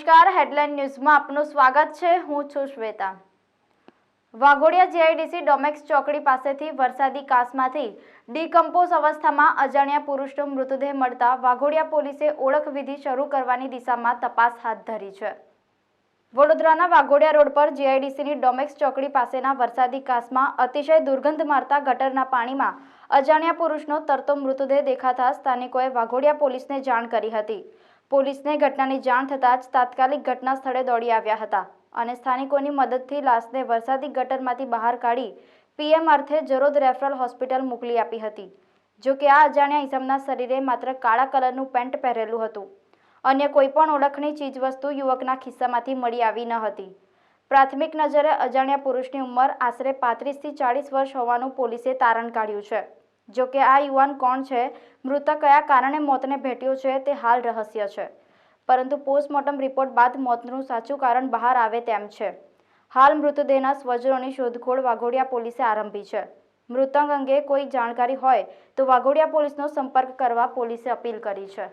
Headline ન્યૂઝમાં આપનું સ્વાગત છે. હું છું શ્વેતા. વાઘોડિયા જીઆઈડીસી ડોમેક્સ ચોકડી પાસેથી વરસાદી કાસમાંથી ડીકમ્પોઝ અવસ્થામાં અજાણ્યા પુરુષનો મૃતદેહ મળતા વાઘોડિયા પોલીસે ઓળખવિધિ શરૂ કરવાની દિશામાં તપાસ હાથ ધરી છે. વડોદરાના વાઘોડિયા રોડ પર જીઆઈડીસીની ડોમેક્સ ચોકડી પાસેના વરસાદી કાસમાં અતિશય દુર્ગંધ મારતા ગટરના પાણીમાં અજાણ્યા પુરુષનો તરતો મૃતદેહ દેખાતા સ્થાનિકોએ વાઘોડિયા પોલીસને જાણ કરી હતી. પોલીસને ઘટનાની જાણ થતાં જ તાત્કાલિક ઘટના સ્થળે દોડી આવ્યા હતા અને સ્થાનિકોની મદદથી લાશને વરસાદી ગટરમાંથી બહાર કાઢી પીએમ અર્થે જરોદ રેફરલ હોસ્પિટલ મોકલી આપી હતી, જો કે આ અજાણ્યા ઈસમના શરીરે માત્ર કાળા કલરનું પેન્ટ પહેરેલું હતું. અન્ય કોઈ પણ ઓળખની ચીજવસ્તુ યુવકના ખિસ્સામાંથી મળી આવી ન હતી. પ્રાથમિક નજરે અજાણ્યા પુરુષની ઉંમર આશરે પાંત્રીસથી ચાળીસ વર્ષ હોવાનું પોલીસે તારણ કાઢ્યું છે. જો કે આ યુવાન કોણ છે? મૃતક કયા કારણે મોતને ભેટ્યો છે તે હાલ રહસ્ય છે. પરંતુ પોસ્ટમોર્ટમ રિપોર્ટ બાદ મોતનું સાચું કારણ બહાર આવે તેમ છે. હાલ મૃતદેહના સ્વજનોની શોધખોળ વાઘોડિયા પોલીસે આરંભી છે. મૃતક અંગે કોઈ જાણકારી હોય તો વાઘોડિયા પોલીસનો સંપર્ક કરવા પોલીસે અપીલ કરી છે.